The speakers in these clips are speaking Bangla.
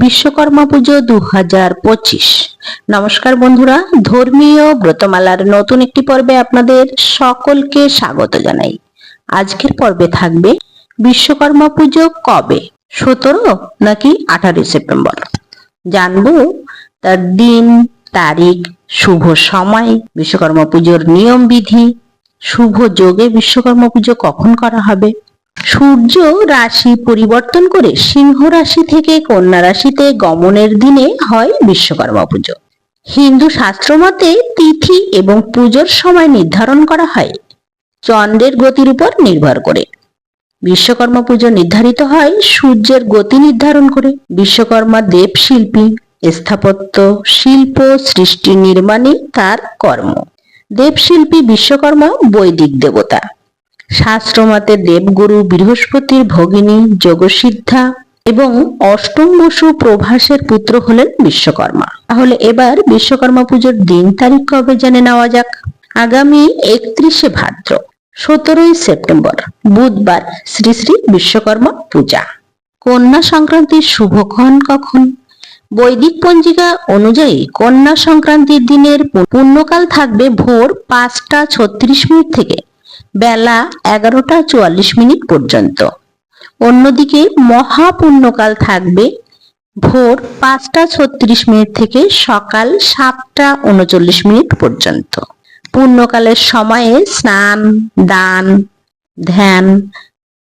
বিশ্বকর্মা পুজো দু হাজার পঁচিশ। নমস্কার বন্ধুরা, ধর্মীয় ব্রতমালার নতুন একটি পর্বে আপনাদের সকলকে স্বাগত জানাই। আজকের পর্বে থাকবে বিশ্বকর্মা পুজো কবে? সতেরো নাকি আঠারোই সেপ্টেম্বর? জানব তার দিন, তারিখ, শুভ সময়, বিশ্বকর্মা পুজোর নিয়ম বিধি শুভ যোগে বিশ্বকর্মা পুজো কখন করা হবে? সূর্য রাশি পরিবর্তন করে সিংহ রাশি থেকে কন্যা রাশিতে গমনের দিনে হয় বিশ্বকর্মা পুজো। হিন্দু শাস্ত্র মতে তিথি এবং পুজোর সময় নির্ধারণ করা হয়। চন্দ্রের গতির উপর নির্ভর করে। বিশ্বকর্মা পুজো নির্ধারিত হয় সূর্যের গতি নির্ধারণ করে। বিশ্বকর্মা দেব শিল্পী, স্থাপত্য, শিল্প, সৃষ্টি নির্মাণই তার কর্ম। দেবশিল্পী বিশ্বকর্মা বৈদিক দেবতা। শাস্ত্রমতে দেবগুরু বৃহস্পতির ভগিনী যোগসিদ্ধা এবং অষ্টম বসু প্রভাসের পুত্র হলেন বিশ্বকর্মা। তাহলে এবার বিশ্বকর্মা পুজোর দিন তারিখ কবে জেনে নেওয়া যাক? আগামী একত্রিশে ভাদ্র, সতেরোই সেপ্টেম্বর, বুধবার শ্রী শ্রী বিশ্বকর্মা পূজা। কন্যা সংক্রান্তির শুভক্ষণ কখন? বৈদিক পঞ্জিকা অনুযায়ী কন্যা সংক্রান্তির দিনের পুণ্যকাল থাকবে ভোর পাঁচটা ছত্রিশ মিনিট থেকে। বেলা এগারোটা চুয়াল্লিশ মিনিট পর্যন্ত। অন্যদিকে মহাপুণ্যকাল থাকবে ভোর পাঁচটা ছত্রিশ মিনিট থেকে সকাল সাতটা উনচল্লিশ মিনিট পর্যন্ত। পুণ্যকালের সময়ে স্নান, দান, ধ্যান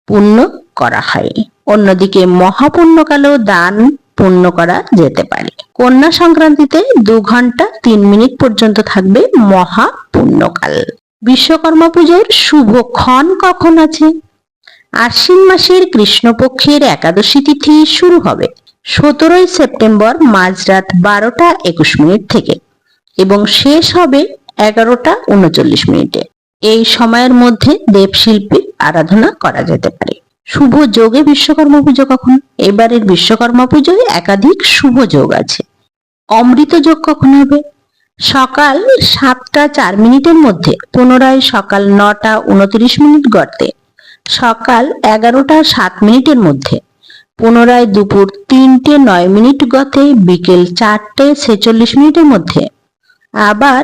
পুণ্য করা হয়। অন্যদিকে মহাপুণ্যকালেও দান পূর্ণ করা যেতে পারে। কন্যা সংক্রান্তিতে দু ঘণ্টা তিন মিনিট পর্যন্ত থাকবে মহা পুণ্যকাল বিশ্বকর্মা পুজোর শুভ ক্ষণ কখন আছে? আশ্বিন মাসের কৃষ্ণপক্ষের একাদশী তিথি শুরু হবে সতেরোই সেপ্টেম্বর মাঝরাত বারোটা একুশ মিনিট থেকে এবং শেষ হবে এগারোটা উনচল্লিশ মিনিটে। এই সময়ের মধ্যে দেবশিল্পীর আরাধনা করা যেতে পারে। শুভ যোগে বিশ্বকর্মা পুজো কখন? এবারের বিশ্বকর্মা পুজোয় একাধিক শুভ যোগ আছে। অমৃত যোগ কখন হবে? সকাল সাতটা চার মিনিটের মধ্যে, পুনরায় সকাল নটা উনত্রিশ মিনিট গর্তে সকাল এগারোটা সাত মিনিটের মধ্যে, পুনরায় দুপুর তিনটে নয় মিনিট গতে বিকেল চারটে ছেচল্লিশ মিনিটের মধ্যে, আবার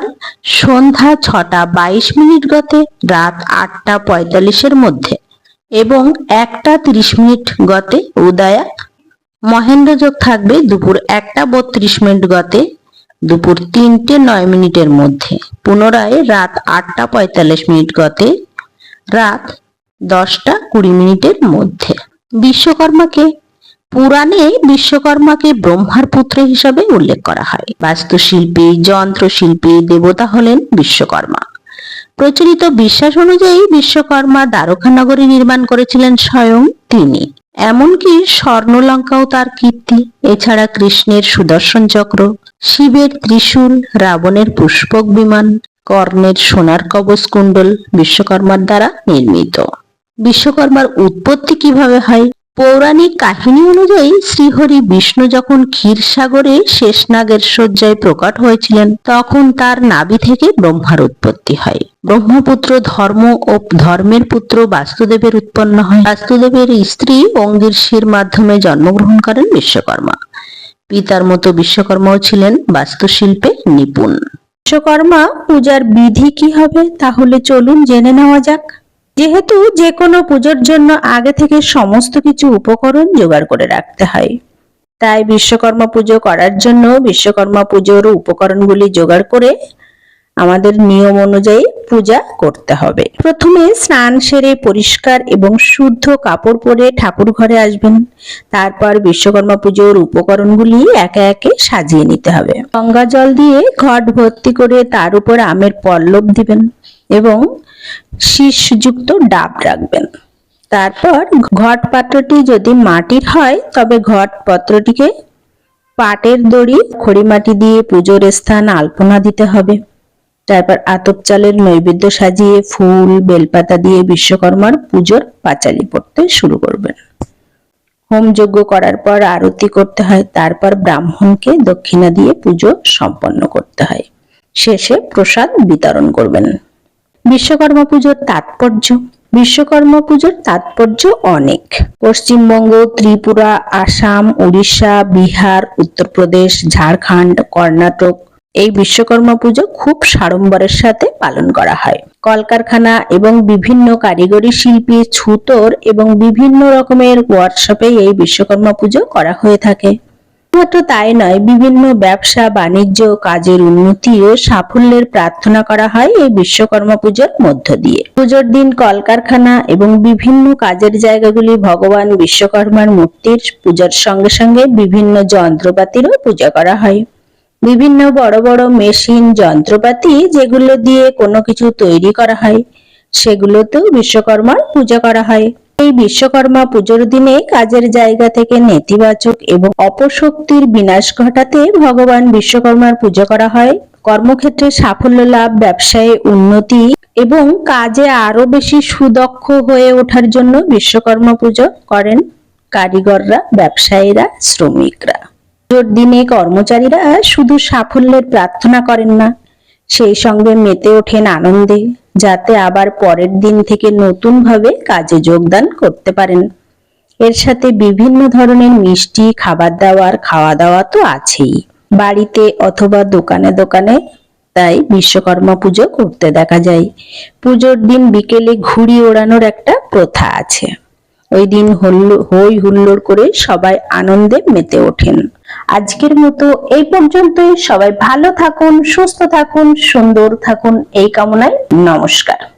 সন্ধ্যা ছটা বাইশ মিনিট গতে রাত আটটা পঁয়তাল্লিশের মধ্যে এবং একটা তিরিশ মিনিট গতে উদয়া মহেন্দ্র যোগ থাকবে দুপুর একটা বত্রিশ মিনিট গতে দুপুর তিনটে নয় মিনিটের মধ্যে। পুনরায় রাত আটটা পঁয়তাল্লিশ মিনিট গতে, রাত দশটা কুড়ি মিনিটের মধ্যে। বিশ্বকর্মাকে, পুরাণে বিশ্বকর্মাকে ব্রহ্মার পুত্র হিসাবে উল্লেখ করা হয়। বাস্তুশিল্পী, যন্ত্রশিল্পী, দেবতা হলেন বিশ্বকর্মা। প্রচলিত বিশ্বাস অনুযায়ী বিশ্বকর্মা দ্বারকা নগরী নির্মাণ করেছিলেন স্বয়ং তিনি। এমনকি স্বর্ণলঙ্কাও তার কীর্তি। এছাড়া কৃষ্ণের সুদর্শন চক্র, শিবের ত্রিশূল, রাবণের পুষ্পক বিমান, কর্ণের সোনার কবচ কুণ্ডল বিশ্বকর্মার দ্বারা নির্মিত। বিশ্বকর্মার উৎপত্তি কীভাবে হয়? পৌরাণিক কাহিনী অনুযায়ী শ্রীহরি বিষ্ণু যখন ক্ষীরসাগরে শেষনাগের শয্যায় প্রকট হয়েছিলেন, তখন তার নাভি থেকে ব্রহ্মার উৎপত্তি হয়। ব্রহ্মপুত্র ধর্ম ও ধর্মের পুত্র বাস্তুদেবের উৎপন্ন হয়। বাস্তুদেবের স্ত্রী অঙ্গিরশির মাধ্যমে জন্মগ্রহণ করেন বিশ্বকর্মা। পিতার মতো বিশ্বকর্মাও ছিলেন বাস্তুশিল্পে নিপুণ। বিশ্বকর্মা, পূজার বিধি কি হবে? তাহলে চলুন জেনে নেওয়া যাক। যেহেতু যে কোনো পুজোর জন্য আগে থেকে সমস্ত কিছু উপকরণ জোগাড় করে রাখতে হয়। তাই বিশ্বকর্মা পুজো করার জন্য বিশ্বকর্মা পুজোর উপকরণগুলি জোগাড় করে আমাদের নিয়ম অনুযায়ী পূজা করতে হবে। প্রথমে স্নান সেরে পরিষ্কার এবং শুদ্ধ কাপড় পরে ঠাকুর ঘরে আসবেন। তারপর বিশ্বকর্মা পুজোর উপকরণগুলি একে একে সাজিয়ে নিতে হবে। গঙ্গা জল দিয়ে ঘট ভর্তি করে তার উপর আমের পল্লব দিবেন এবং শীষযুক্ত ডাব রাখবেন। তারপর ঘট পাত্রটি যদি মাটির হয়, তবে ঘট পত্রটিকে পাটের দড়ি, খড়িমাটি দিয়ে পুজোর স্থান আলপনা দিতে হবে। তারপর আতপ চালের নৈবেদ্য সাজিয়ে ফুল, বেলপাতা দিয়ে বিশ্বকর্মার পুজোর পাঁচালি পড়তে শুরু করবেন। হোম যজ্ঞ করার পর আরতি করতে হয়, তারপর ব্রাহ্মণকে দক্ষিণা দিয়ে পুজো সম্পন্ন করতে হয়। শেষে প্রসাদ বিতরণ করবেন। বিশ্বকর্মা পুজোর তাৎপর্য। বিশ্বকর্মা পুজোর তাৎপর্য অনেক। পশ্চিমবঙ্গ, ত্রিপুরা, আসাম, উড়িষ্যা, বিহার, উত্তরপ্রদেশ, ঝাড়খণ্ড, কর্ণাটক এই বিশ্বকর্মা পুজো খুব সাড়ম্বরের সাথে পালন করা হয়। কলকারখানা এবং বিভিন্ন কারিগরি শিল্পী, ছুতোর এবং বিভিন্ন রকমের ওয়ার্কশপে এই বিশ্বকর্মা পুজো করা হয়ে থাকে। মাত্র তাই নয়, বিভিন্ন ব্যবসা, বাণিজ্য, কাজের উন্নতি ও সাফল্যের প্রার্থনা করা হয় এই বিশ্বকর্মা পুজোর মধ্য দিয়ে। পুজোর দিন কলকারখানা এবং বিভিন্ন কাজের জায়গাগুলি ভগবান বিশ্বকর্মার মূর্তির পূজার সঙ্গে সঙ্গে বিভিন্ন যন্ত্রপাতিরও পূজা করা হয়। বিভিন্ন বড় বড় মেশিন, যন্ত্রপাতি যেগুলো দিয়ে কোনো কিছু তৈরি করা হয়, সেগুলোতেও বিশ্বকর্মার পূজা করা হয়। এই বিশ্বকর্মা পুজোর দিনে কাজের জায়গা থেকে নেতিবাচক এবং অপশক্তির বিনাশ ঘটাতে ভগবান বিশ্বকর্মার পূজা করা হয়। কর্মক্ষেত্রে সাফল্য লাভ, ব্যবসায়ে উন্নতি এবং কাজে আরও বেশি সুদক্ষ হয়ে ওঠার জন্য বিশ্বকর্মা পুজো করেন কারিগররা, ব্যবসায়ীরা, শ্রমিকরা। পুজোর দিনে কর্মচারীরা শুধু সাফল্যের প্রার্থনা করেন না, সেই সঙ্গে মেতে ওঠেন আনন্দে। যাতে আবার পরের দিন থেকে নতুন ভাবে কাজে যোগদান করতে পারেন। এর সাথে বিভিন্ন ধরনের মিষ্টি, খাবার দাবার খাওয়া দাওয়া তো আছেই। বাড়িতে অথবা দোকানে দোকানে তাই বিশ্বকর্মা পুজো করতে দেখা যায়। পুজোর দিন বিকেলে ঘুড়ি ওড়ানোর একটা প্রথা আছে। ওই দিন হল্লো হই হুল্লোড় করে সবাই আনন্দে মেতে ওঠেন। আজকের মতো এই পর্যন্তই। সবাই ভালো থাকুন সুস্থ থাকুন সুন্দর থাকুন। এই কামনায় নমস্কার।